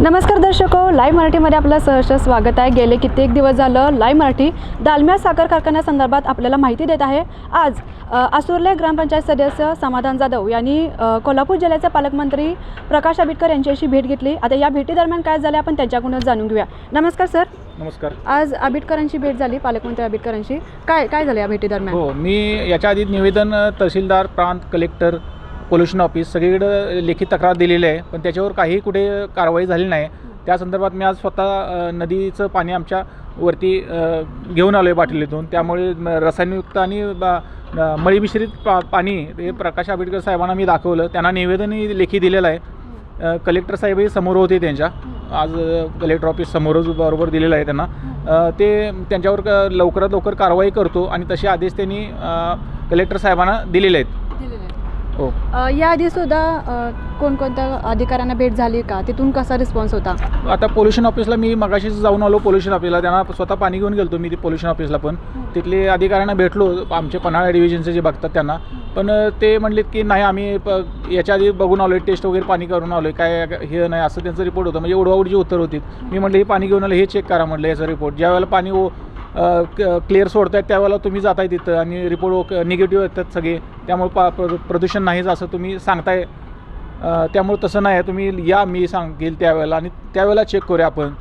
नमस्कार दर्शको लाईव्ह मराठीमध्ये आपलं सहर्ष स्वागत आहे. गेले कित्येक दिवस झालं लाईव्ह मराठी दालम्या साखर कारखान्यासंदर्भात आपल्याला माहिती देत आहे. आज आसुर्ले ग्रामपंचायत सदस्य समाधान जाधव यांनी कोल्हापूर जिल्ह्याचे पालकमंत्री प्रकाश आंबेडकर यांच्याशी भेट घेतली. आता या भेटीदरम्यान काय झाले आपण त्यांच्याकडूनच जाणून घेऊया. नमस्कार सर. नमस्कार. आज आंबेडकरांची भेट झाली पालकमंत्री आंबेडकरांशी काय काय झालं या भेटीदरम्यान? हो मी याच्या आधी निवेदन तहसीलदार प्रांत कलेक्टर पोल्युशन ऑफिस सगळीकडं लेखी तक्रार दिलेली आहे पण त्याच्यावर काही कुठे कारवाई झाली नाही. त्या संदर्भात मी आज स्वतः नदीचं पाणी आमच्या वरती घेऊन आलो आहे बाटलीतून. त्यामुळे रसायनयुक्त आणि बा- अ, मळीमिश्रित पा पाणी हे प्रकाश आंबेडकर साहेबांना मी दाखवलं. त्यांना निवेदनही लेखी दिलेलं आहे. कलेक्टर साहेबही समोर होते त्यांच्या. आज कलेक्टर ऑफिस समोरच बरोबर दिलेलं आहे त्यांना. ते त्यांच्यावर क- लवकरात लवकर कारवाई करतो आणि तसे आदेश त्यांनी कलेक्टर साहेबांना दिलेले आहेत. हो. अ, याआधी सुद्धा अ, कोणकोणत्या अधिकाऱ्यांना भेट झाली का? तिथून कसा रिस्पॉन्स होता? आता पोल्युशन ऑफिसला मी मगाशीच जाऊन आलो पोल्युशन ऑफिसला. त्यांना स्वतः पाणी घेऊन गेलो मी पोल्युशन ऑफिसला पण. तिथले अधिकाऱ्यांना भेटलो आमचे पन्हाळा डिव्हिजनचे जे बघतात त्यांना. पण अ, ते म्हणलेत की नाही आम्ही प याच्या आधी बघून आलो टेस्ट वगैरे पाणी करून आलो काय हे नाही. असं त्यांचं रिपोर्ट होतं. म्हणजे उडवाउडची उत्तर होती. मी म्हटलं हे पाणी घेऊन आलं हे चेक करा म्हटलं याचा रिपोर्ट ज्या वेळेला पाणी ओ क्लिअर सोडतायत त्यावेळेला तुम्ही जाताय तिथं आणि रिपोर्ट निगेटिव्ह येतात सगळे. त्यामुळे पा प्र- प्रदूषण नाहीच असं तुम्ही सांगताय. त्यामुळे तसं नाही. आहे तुम्ही या मी सांगेल त्यावेळेला आणि त्यावेळेला चेक करूया आपण.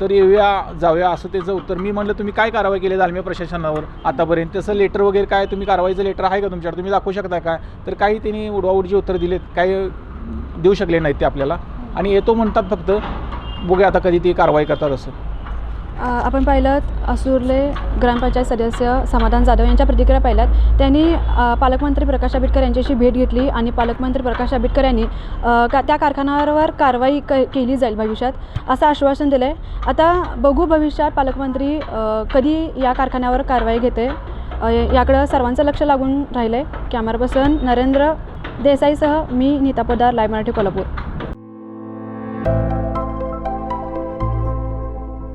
तर येऊया जाऊया असं त्याचं उत्तर. मी म्हटलं तुम्ही काय कारवाई केली दालमी प्रशासनावर आतापर्यंत? तसं लेटर वगैरे काय तुम्ही कारवाईचं लेटर आहे का तुमच्याकडे? तुम्ही दाखवू शकता काय तर काही त्यांनी उडवाउडची उत्तर दिलेत. काही देऊ शकले नाहीत ते आपल्याला. आणि येतो म्हणतात फक्त बघूया आता कधी ती कारवाई करतात असं. आपण पाहिलं आसुर्ले ग्रामपंचायत सदस्य समाधान जाधव यांच्या प्रतिक्रिया पाहिल्यात. त्यांनी पालकमंत्री प्रकाश आंबेडकर यांच्याशी भेट घेतली आणि पालकमंत्री प्रकाश आंबेडकर यांनी का त्या कारखान्यावर कारवाई क केली जाईल भविष्यात असं आश्वासन दिलं आहे आता बघू भविष्यात पालकमंत्री कधी या कारखान्यावर कारवाई घेते. याकडं सर्वांचं लक्ष लागून राहिलं आहे कॅमेरा पर्सन नरेंद्र देसाईसह मी नीता पोदार लाईव्ह मराठी कोल्हापूर.